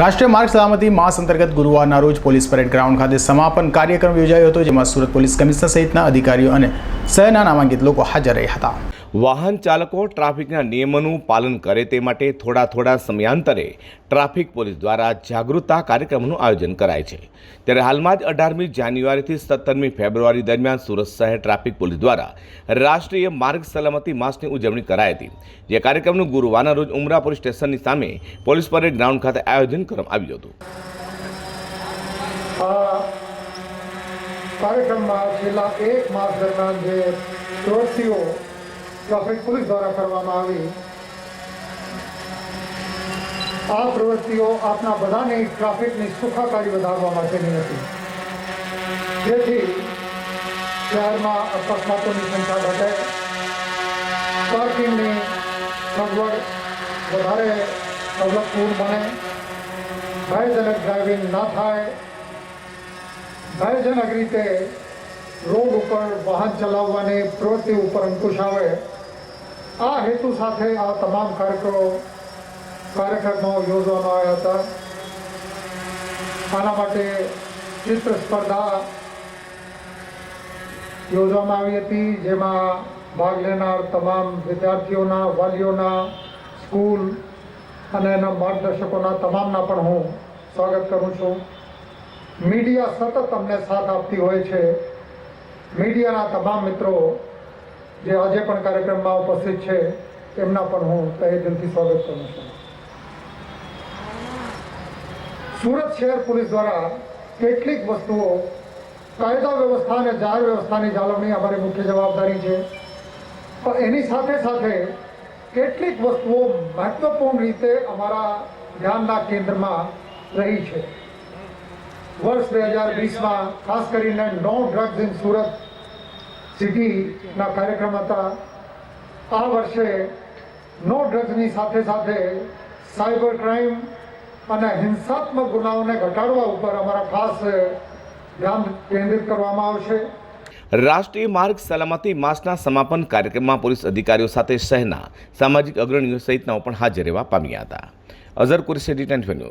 રાષ્ટ્રીય માર્ગ સલામતી માસ અંતર્ગત ગુરુવારના રોજ પોલીસ પરેડ ગ્રાઉન્ડ ખાતે સમાપન કાર્યક્રમ યોજાયો હતો, જેમાં સુરત પોલીસ કમિશનર સહિતના અધિકારીઓ અને શહેરના નામાંકિત લોકો હાજર રહ્યા હતા. વાહન ચાલકો ટ્રાફિકના નિયમોનું પાલન કરે તે માટે થોડા થોડા સમયાંતરે ટ્રાફિક પોલીસ દ્વારા જાગૃતતા કાર્યક્રમનું આયોજન કરાય છે. ત્યારે હાલમાં જ અઢારમી જાન્યુઆરીથી સત્તરમી ફેબ્રુઆરી દરમિયાન સુરત શહેર ટ્રાફિક પોલીસ દ્વારા રાષ્ટ્રીય માર્ગ સલામતી માસની ઉજવણી કરાઈ હતી, જે કાર્યક્રમનું ગુરુવારના રોજ ઉમરા પોલીસ સ્ટેશનની સામે પોલીસ પરેડ ગ્રાઉન્ડ ખાતે આયોજન કરવામાં આવ્યું હતું. કાર્યક્રમમાં છેલ્લા એક માસ દરમિયાન જે પ્રવૃત્તિઓ ટ્રાફિક પોલીસ દ્વારા કરવામાં આવી. આ પ્રવૃત્તિઓ આપના બધાની ટ્રાફિકની સુખાકારી વધારવા માટેની હતી. જેથી શહેરમાં અકસ્માતોની સંખ્યા ઘટે. પાર્કિંગની સગવડ વધારે સવલતપૂર્ણ બને. ભયજનક ડ્રાઇવિંગ ના થાય. ભયજનક રીતે રોડ ઉપર વાહન ચલાવવાની પ્રવૃત્તિ ઉપર અંકુશ આવે. આ હેતુ સાથે આ તમામ કાર્યક્રમો કાર્યક્રમો યોજવામાં આવ્યા હતા. આના માટે ચિત્ર સ્પર્ધા યોજવામાં આવી હતી, જેમાં ભાગ લેનાર તમામ વિદ્યાર્થીઓના, વાલીઓના, સ્કૂલ અને એના માર્ગદર્શકોના તમામના પણ હું સ્વાગત કરું છું. મીડિયા સતત અમને સાથ આપતી હોય છે. મીડિયાના તમામ મિત્રો જે આજે પણ કાર્યક્રમમાં ઉપસ્થિત છે એમના પણ હું તહે દિલથી સ્વાગત કરું છું. સુરત શહેર પોલીસ દ્વારા કેટલીક વસ્તુઓ કાયદા વ્યવસ્થા અને જાહેર વ્યવસ્થાની જાળવણી અમારી મુખ્ય જવાબદારી છે. પણ એની સાથે સાથે કેટલીક વસ્તુઓ મહત્વપૂર્ણ રીતે અમારા ધ્યાનના કેન્દ્રમાં રહી છે. વર્ષ બે હજાર વીસમાં ખાસ કરીને નો ડ્રગ્સ ઇન સુરત સિટીના કાર્યક્રમ હતા. આ વર્ષે નો ડ્રગ્સની સાથે સાથે સાયબર ક્રાઇમ અને હિંસાત્મક ગુનાઓને ઘટાડવા ઉપર અમારા ખાસ ધ્યાન કેન્દ્રિત કરવામાં આવશે. રાષ્ટ્રીય માર્ગ સલામતી માસના સમાપન કાર્યક્રમમાં પોલીસ અધિકારીઓ સાથે શહેરના સામાજિક અગ્રણીઓ સહિતનાઓ પણ હાજર રહેવા પામ્યા હતા. અઝર કુરેશી ન્યૂઝ.